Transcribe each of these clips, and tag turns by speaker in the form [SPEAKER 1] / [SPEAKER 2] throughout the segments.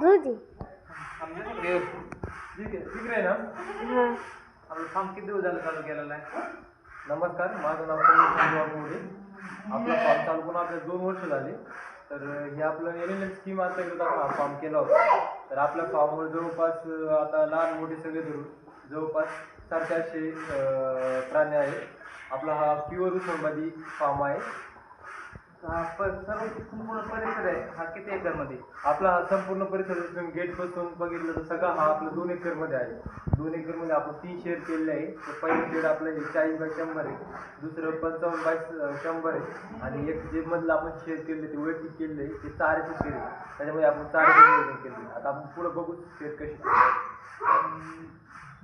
[SPEAKER 1] गुरुजी
[SPEAKER 2] ठीक आहे ठीक आहे ना आपलं काम किती दिवस झालं चालू केलेलं आहे नमस्कार माझं नाव कमल मोरे आपला फॉर्म चालू करून आपल्या दोन वर्ष झाली तर हे. आपलं एन एल एल स्कीम अंतर्गत आपण फॉर्म केला होता तर आपल्या फॉर्मवर जवळपास आता लहान मोठे सगळे धरून जवळपास साडे चारशे प्राणी आहेत आपला हा प्युअर उस्मानाबादी फॉर्म आहे हा सर्व संपूर्ण परिसर आहे. हा किती एकरमध्ये? आपला हा संपूर्ण परिसर तुम्ही गेटपासून बघितलं तर सगळा हा आपला दोन एकरमध्ये आहे. दोन एकरमध्ये आपण तीन शेड केलेले आहे. तर पहिलं शेड आपलं हे चाळीस बाय शंभर आहे. दुसरं पंचावन्न बाय शंभर आहे. आणि एक जे मधलं आपण शेड केले ते वैयक्तिक केलेलं आहे ते चाऱ्याचे शेड आहे. त्याच्यामध्ये आपण चाऱ्याचं नियोजन केले आता आपण पुढे बघू शेड कशी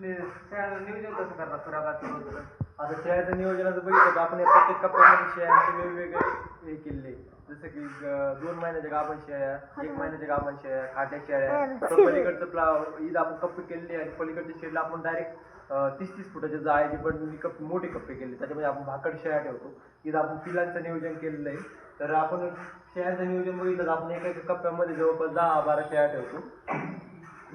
[SPEAKER 2] नियोजन कसं करतात खुराकाचं आता शेळ्याचं नियोजनाचं बघितलं तर आपण प्रत्येक कप्प्यामध्ये शेळ्यांचे वेगवेगळे हे केले. जसं की ग- दोन महिन्याच्या गाभण शेळ्या एक महिन्याच्या गाभण शेळ्या खाट्या शेळ्या तर पलीकडचं प्ला ईद आपण कप्पे केलेले आणि पलीकडच्या शेडला आपण डायरेक्ट तीस तीस फुटाच्या जाळ्याची पण कप मोठे कप्पे केले. त्याच्यामध्ये आपण भाकड शेळ्या ठेवतो. इथं आपण पिलांचं नियोजन केलेलं आहे. तर आपण शेळ्यांचं नियोजन बघितलं तर आपण एका एका कप्प्यामध्ये जवळपास दहा बारा शेळ्या ठेवतो.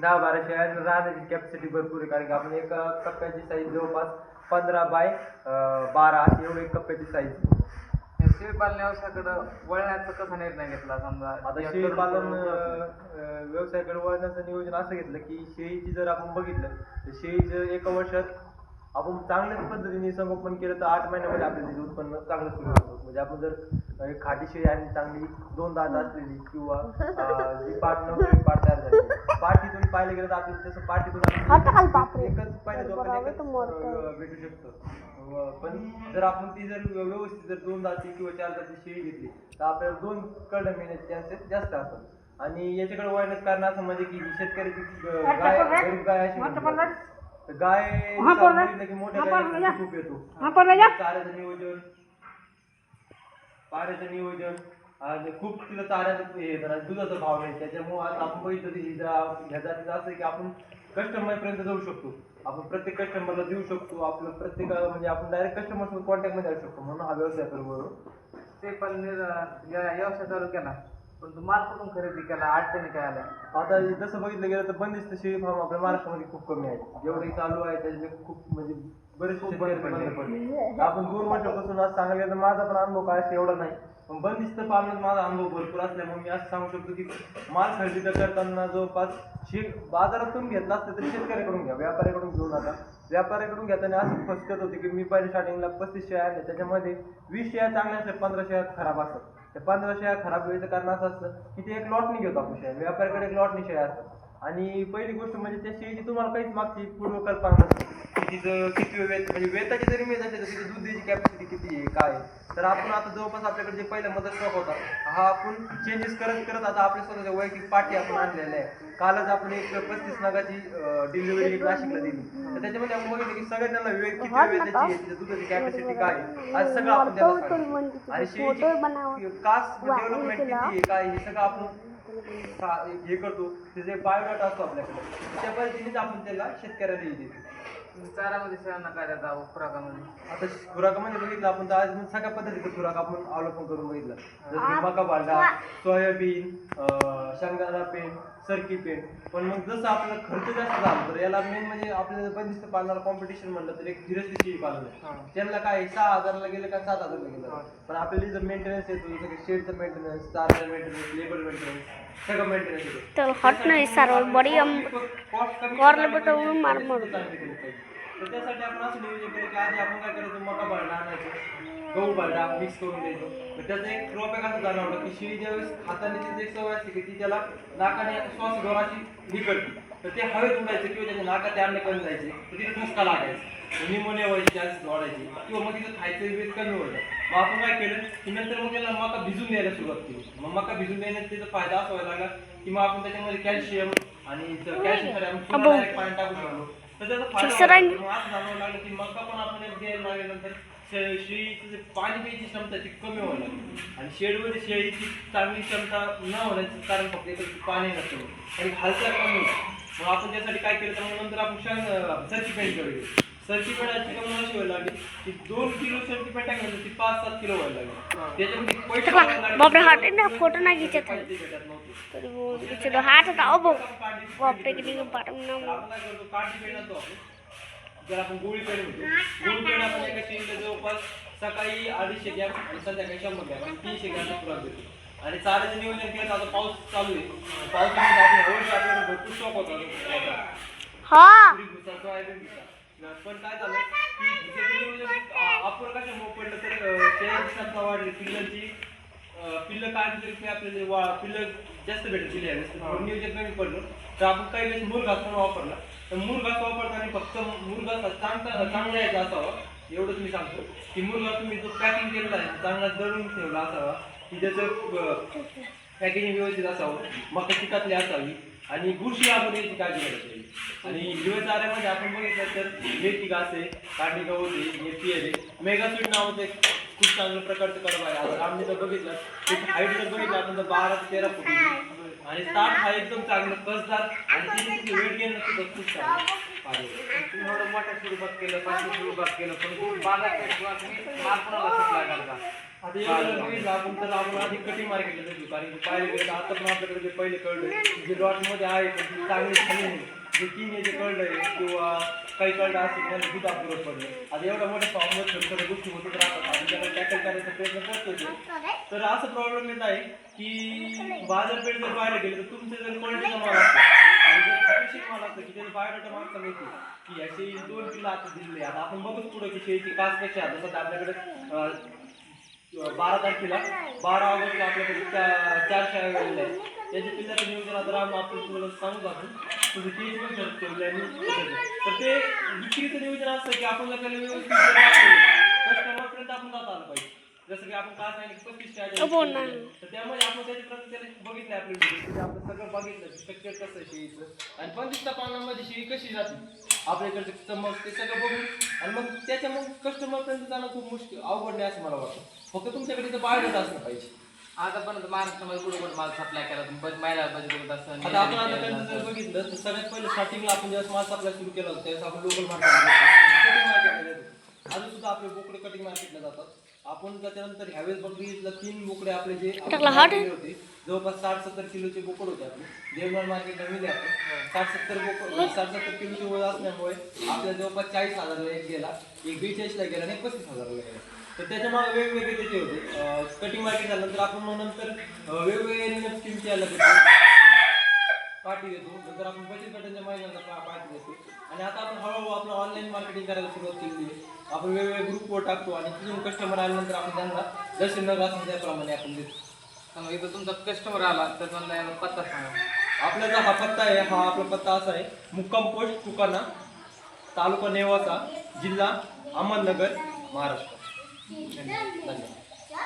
[SPEAKER 2] दहा बारा शेळ्यांना राहण्याची कॅपॅसिटी भरपूर आहे. कारण की आपण एका कप्प्याची साईज जवळपास पंधरा बाय अं, बारा अशी एवढी एक कप्प्याची साईज
[SPEAKER 3] शेळीपालन व्यवसायाकडं वळण्याचा कसा निर्णय घेतला? समजा
[SPEAKER 2] आता शेळीपालन अं, व्यवसायाकडे वळण्याचं नियोजन असं घेतलं की शेळीची जर आपण बघितलं तर शेळीचं एका वर्षात आपण चांगल्याच पद्धतीने संगोपन केलं तर आठ महिन्यामध्ये त्याचं उत्पन्न चांगलं सुरू होतं. म्हणजे आपण जर एक खाटी शेळी आणि चांगली दोन दात असलेली किंवा अं, जी पाठ नव्हती पाठ तयार झाली. पाठीतून पाहिलं गेलं तर आपल्याला तसं आपल्याला
[SPEAKER 1] बापरे.
[SPEAKER 2] एकच पहिल्या
[SPEAKER 1] बरोबर,
[SPEAKER 2] दोघांना एकच
[SPEAKER 1] तो मोडतोय.
[SPEAKER 2] अं, भेटू शकतं. व- पण जर आपण ती जर व्यवस्थित जर दोन दाती किंवा चार दाती शेळी घेतली तर आपल्याला दोन कळलं मिळण्याचे चान्सेस जास्त असतात. आणि याच्याकडे वळण्याचं कारण असं म्हणजे की शेतकऱ्याची अं, गाय गरीब गाय अशी म्हणतात. तर गाय बघितलं की मोठ्या गायीला खूप येतो. चाऱ्याचं नियोजन पाण्याचं नियोजन. आज खूप तिला चाऱ्याचं हे जरा दुधाचा भाव नाही त्याच्यामुळे आज आपण बघितलं की हिजा ह्या जातीचं असं आहे की आपण कस्टमरपर्यंत जाऊ शकतो. आपण प्रत्येक कस्टमरला देऊ शकतो. आपलं प्रत्येक म्हणजे आपण डायरेक्ट कस्टमर कॉन्टॅक्टमध्ये कॉन्टॅक्ट शकतो. म्हणून हा व्यवसाय करू बरोबर.
[SPEAKER 3] ते पण या- व्यवसाय चालू केला. पण तू माल कुठून खरेदी केला? अडचणी काय आल्या?
[SPEAKER 2] आता जसं बघितलं गेलं तर बंदिस्त शेळी फार्म आपल्या महाराष्ट्रामध्ये खूप कमी आहेत. जेवढे चालू आहे त्याचे खूप म्हणजे बरेच खूप बंद पडले. आपण दोन वर्षापासून आज सांगायला गेलं तर माझा पण अनुभव काय असं एवढा नाही. पण बंदिस्त पालनात माझा अनुभव भरपूर असल्यामुळे मी असं सांगू शकतो की माल खरेदी करताना जवळपास शे बाजारातून घेतला असतं तरी शेतकऱ्याकडून घ्या व्यापाऱ्याकडून घेऊ नका व्यापाऱ्याकडून घेताना असं फसकत होते की मी पहिले स्टार्टिंगला पस्तीस शेळ्या आणल्या त्याच्यामध्ये वीस शेळ्या चांगल्या असतात पंधरा शेळ्या खराब असतात. त्या पंधरा शेळ्या खराब वेळेचं कारण असं. असतं की ते एक लॉटनी घेतो आपण शेळ्या. व्यापाऱ्याकडे एक लॉटनी शेळ्या असतात आणि पहिली गोष्ट म्हणजे त्या शेळीची तुम्हाला काहीच मागची पूर्वकल्पना नसते. तिचं किती वेळ म्हणजे वेताची जरी मेज असेल तर तिची दूध द्यायची कॅपॅसिटी किती आहे काय आहे. तर आपण आता जवळपास आपल्याकडे जे पहिला मदत स्टॉक होता हा आपण चेंजेस करत करत आता आपल्या स्वतःच्या वैयक्तिक पाठी आपण आणलेल्या आहे कालच आपण एक पस्तीस नगाची डिलिव्हरी नाशिकला दिली. तर त्याच्यामध्ये आपण बघितलं की सगळ्यांना वेळ किती वेळ त्याची आहे, तिच्या दुधाची कॅपॅसिटी काय आहे? आज सगळं आपण त्याला सांगितलं. आणि शेळीची कास्ट डेव्हलपमेंट किती आहे काय हे सगळं आपण हे करतो. त्याचे बायोडाटा असतो आपल्याकडे त्या पद्धतीनेच आपण त्याला शेतकऱ्याला देतो.
[SPEAKER 3] चारामध्ये शेळ्यांना काय देता खुराकामध्ये.
[SPEAKER 2] आता खुराकामध्ये बघितलं आपण तर आज सगळ्या पद्धतीचं खुराक आपण अवलंबन करून बघितलं. जसं की मका बांडा सोयाबीन अं, शेंगदाणा पेंड सरकी पेंड पण मग जसं आपलं खर्च जास्त झाला तर याला मेन म्हणजे आपल्याला बंदिस्त पालनाला कॉम्पिटिशन म्हणलं तर एक धीरज पालन आहे. त्यांना काय सहा हजारला गेलं का सात हजारला गेलं? पण आपल्याला जर मेंटेनन्स येतो जसं की शेडचं मेंटेनन्स चारचं मेंटेनन्स लेबर मेंटेनन्स सगळं मेंटेनन्स येतो.
[SPEAKER 1] तर हॉट नाही सर्व बडी कॉर्नर बटवून मार मारू.
[SPEAKER 2] तर त्यासाठी आपण असं नियोजन केलं की आधी आपण काय करायचो आणायचो. गहू भरडा मिक्स करून द्यायचो तर त्याचा एक ड्रॉबॅक असं जाणवलं की शिळी ज्यावेळेस खाताना तिची एक सवय असते की ती त्याला नाकाने श्वास घोराची करते तर ते हवेत उडायचं किंवा त्याच्या नाकात ते अन्न कमी जायचे. तर तिथे ठुसका लागायचा. निमोनिया व्हायची चान्स वाढायचे किंवा मग तिथं खायचं वेळ कमी होतं. मग आपण काय केलं? की नंतर मग त्याला मका भिजून द्यायला सुरुवात केली. मग मका भिजून द्यायला त्याचा फायदा असा व्हायला लागला की मग आपण त्याच्यामध्ये कॅल्शियम आणि कॅल्शियम पाणी टाकू शकलो. तर त्याचा फायदा लागला. लागलं की मका पण आपण द्यायला लागल्यानंतर शेळीची पाणी प्यायची क्षमता ती कमी लागली आणि शेडमध्ये शेळीची चांगली क्षमता न होण्याचं कारण फक्त एकच की पाणी नसतं. आणि हालचाल कमी मग आपण त्यासाठी काय केलं? तर मग नंतर आपण शेंग सरकी पेंट करू सर्टिफिकेटाची कमी अशी व्हायला लागली की दोन किलो सर्टिफिकेट टाकलं ती पाच सात किलो व्हायला लागली. त्याच्यामध्ये पैसे.
[SPEAKER 1] बापरे हात ना फोटो नाही वो खिचतो हात भाऊ. बापरे किती
[SPEAKER 2] करतो काठी आणतो आपण गोळी पेन होतो गोळी पेन आपण एका शिंगला जवळपास सकाळी अडीचशे घ्या आणि संध्याकाळी शंभर म्हणजे तीनशे घ्यायचा खुराक देतो. आणि चाऱ्याचं नियोजन केलं तर आता पाऊस चालू आहे. हवशी आपल्याकडे भरपूर स्टॉक होता.
[SPEAKER 1] हा.
[SPEAKER 2] पण काय झालं की आपण कशामुळे पडलं तर संख्या वाढली पिल्लांची पिल्लं काढली तरी ते आपल्याला वा पिल्लं जास्त भेटत पिल्ले यावेळेस तर नियोजन कमी पडलं तर आपण काही वेळेस मूर घास वापरला. तर मूर घास वापरताना फक्त मूर घास चांगला चांगला यायचा असावा. एवढंच मी सांगतो. की मूर घास तुम्ही जो पॅकिंग केलेला आहे चांगला दळून ठेवला असावा. की त्याचं पॅकेजिंग व्यवस्थित असावं. मका चिकातली असावी. आणि बुरशी लागून याची काळजी पाहिजे आणि हिरव्या आपण बघितलं तर मेथी घास आहे कांडी गवत आहे मेथी आहे. मेगास्वीट नावाचं एक खूप चांगल्या प्रकारचं कडबा आहे. आता आम्ही जर बघितलं हाईट जर बघितलं आपण तर बारा ते तेरा फुट. आणि ताट हा एकदम चांगलं कसदार आणि तिथे वेट गेन सुद्धा खूप चांगलं
[SPEAKER 3] एवढं मोठ्या स्वरूपात केलं पाचशे स्वरूपात केलं पण
[SPEAKER 2] एवढं बघितलं आपण तर आपण आधी कटिंग मार्केटला कारण की पाहिलं गेलं आता पण आपल्याकडे जे पहिले कळलं जे लॉटमध्ये आहे पण ती चांगली नाही. जे याचे कळलं आहे किंवा काही कळलं असेल त्यांना दूध अपुरत पडलं आता एवढ्या मोठ्या फॉर्मवर छोट्या छोट्या गोष्टी होतच राहतात आणि त्याला टॅकल करायचा प्रयत्न करतो तर असं प्रॉब्लेम येत आहे की बाजारपेठ जर पाहायला गेलं तर तुमचं जर क्वालिटीचा माल असतो आणि जर खात्रीशीर माल असतं की त्याचा बायोडाटा मागचा मिळतो की याची दोन किलो आता दिलेले आता आपण बघूच पुढे की शेळीची कास कशी आहे. जसं आपल्याकडे बारा तारखेला बारा ऑगस्टला आपल्याकडे चा- चार शाळा त्याच्या पिल्ल्याचं नियोजन आता राम आपण तुम्हाला सांगू आपण तुझी आणि तर ते विक्रीचं नियोजन असतं की आपण त्याला व्यवस्थित कस्टमरपर्यंत आपण जाता आलं पाहिजे. जसं की आपण काय सांगितलं पस्तीस. तर त्यामुळे आपण त्याच्याप्रमाणे त्याला बघितलं आपल्या व्हिडिओ आपण सगळं बघितलं स्ट्रक्चर कसं आहे शेळीचं. आणि पंचवीसच्या पानामध्ये शेळी कशी जाते? आपल्या इकडचे चमक ते सगळं बघून. आणि मग त्याच्या मग कस्टमरपर्यंत जाणं खूप मुश्किल अवघड नाही असं मला वाटतं. फक्त तुमच्याकडे इथं बायोडाटा असलं पाहिजे.
[SPEAKER 3] आतापर्यंत महाराष्ट्रामध्ये कुठे कुठे माल सप्लाय केला महिला असं
[SPEAKER 2] आता आपण जर बघितलं तर सगळ्यात पहिलं स्टार्टिंगला आपण जेव्हा माल सप्लाय सुरू केला होता त्यावेळेस आपण लोकल मार्केट अजून सुद्धा आपले बोकडे कटिंग मार्केटला जातात. आपण त्याच्यानंतर ह्यावेळेस बघितलं तीन बोकडे आपले जे आपण
[SPEAKER 1] टाकला हात?
[SPEAKER 2] जवळपास साठ सत्तर किलोचे बोकड होते आपले. देवनार मार्केटला मिळले आपण साठ सत्तर बोकड साठ सत्तर किलोचे वय असल्यामुळे आपल्याला जवळपास चाळीस हजारला एक गेला एक बेचाळीसला गेला आणि एक पस्तीस हजारला गेला. तर त्याच्यामुळे वेगवेगळे त्याचे होते. कटिंग मार्केट झाल्यानंतर आपण मग नंतर वेगवेगळे स्कीमचे आल्या पार्टी देतो. नंतर आपण बचत गटांच्या महिलांना पा- पार्टी देतो. आणि आता आपण हळूहळू आपलं ऑनलाईन मार्केटिंग करायला सुरुवात केली आहे. आपण वेगवेगळे ग्रुपवर टाकतो आणि तिथून कस्टमर आल्यानंतर आपण त्यांना जसे नग असेल त्याप्रमाणे आपण देतो.
[SPEAKER 3] समजा इथं तुमचा कस्टमर आला तर त्यांना याला पत्ता सांगा.
[SPEAKER 2] आपला जो हा पत्ता आहे हा आपला पत्ता असा आहे. मुक्काम पोस्ट तुकाना तालुका नेवासा जिल्हा अहमदनगर महाराष्ट्र. 你的名字叫？